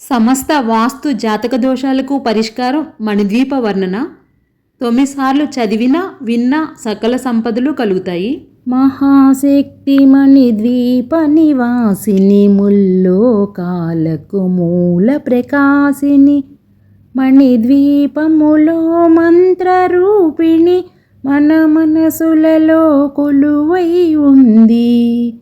సమస్త వాస్తు జాతక దోషాలకు పరిష్కారం మణిద్వీప వర్ణన. తొమ్మిదిసార్లు చదివినా విన్నా సకల సంపదలు కలుగుతాయి. మహాశక్తి మణిద్వీప నివాసిని ముల్లోకాలకు మూల ప్రకాశిని. మణిద్వీపములో మంత్రరూపిణి మన మనసులలో కొలువై ఉంది.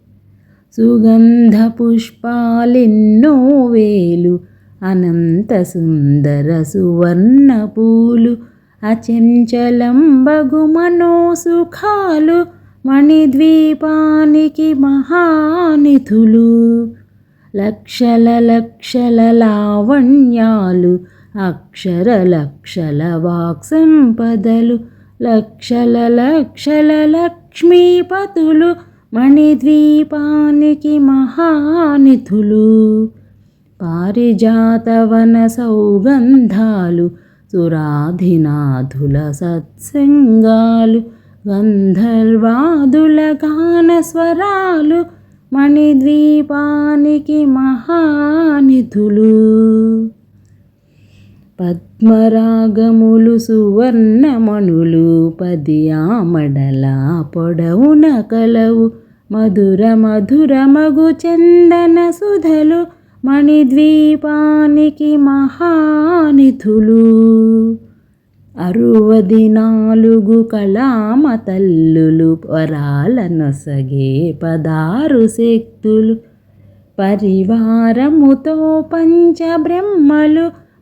సుగంధ పుష్పాలెన్నో వేలు అనంత సుందర సువర్ణ పూలు అచంచలం బగుమనో సుఖాలు మణిద్వీపానికి మహానిధులు లక్షల లక్షల లావణ్యాలు అక్షర లక్షల వాక్సంపదలు లక్షల లక్షల లక్ష్మీపతులు మణిద్వీపానికి మహానిధులు పారిజాతవన సౌగంధాలు సురాధినాథుల సత్సంగాలు గంధర్వాదుల గాన స్వరాలు మణిద్వీపానికి మహానిధులు. పద్మరాగములు సువర్ణమణులు పది ఆమడల పొడవున కలవు. మధుర మధుర మగు చందన సుధలు మణిద్వీపానికి మహానిధులు. అరువది నాలుగు కళామతల్లులు వరాల నొసగే పదారు శక్తులు. పరివారముతో పంచబ్రహ్మలు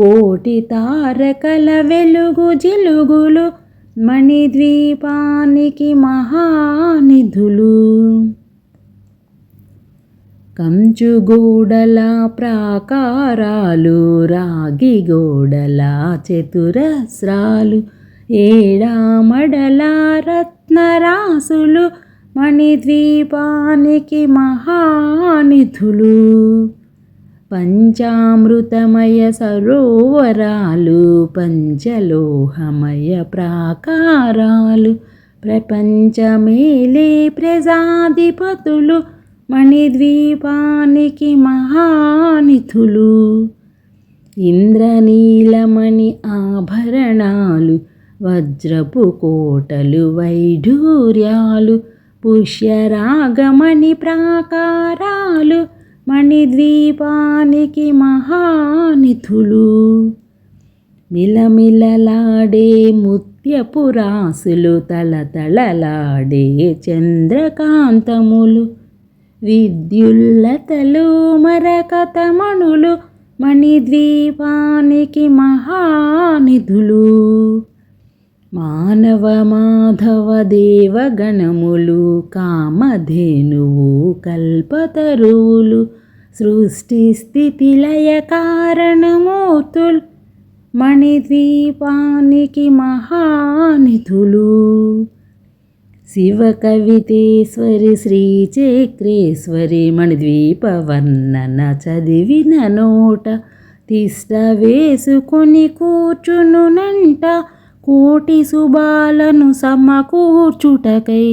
కోటి తారకల వెలుగు జిలుగులు మణిద్వీపానికి మహానిధులు. కంచుగూడల ప్రాకారాలు రాగి గోడల చతురస్రాలు ఏడామడల రత్నరాసులు మణిద్వీపానికి మహానిధులు. పంచామృతమయ సరోవరాలు పంచలోహమయ ప్రాకారాలు ప్రపంచమేలే ప్రజాధిపతులు మణిద్వీపానికి మహానిధులు. ఇంద్రనీలమణి ఆభరణాలు వజ్రపు కోటలు వైఢూర్యాలు పుష్యరాగమణి ప్రాకారాలు మణిద్వీపానికి మహానిధులు. మిలమిలలాడే ముత్యపు రాసులు తలతళలాడే చంద్రకాంతములు విద్యుల్లతలు మరకతమణులు మణిద్వీపానికి మహానిధులు. మానవ మాధవ దేవగణములు కామధేనువు కల్పతరువులు సృష్టి స్థితి లయ కారణమూర్తులు మణిద్వీపానికి మహానిధులు. శివ కవితేశ్వరి శ్రీ చక్రేశ్వరి మణిద్వీప వర్ణన చదివిన నోట తిష్ట వేసుకొని కూర్చునునంట కోటి శుభాలను సమకూర్చుటకై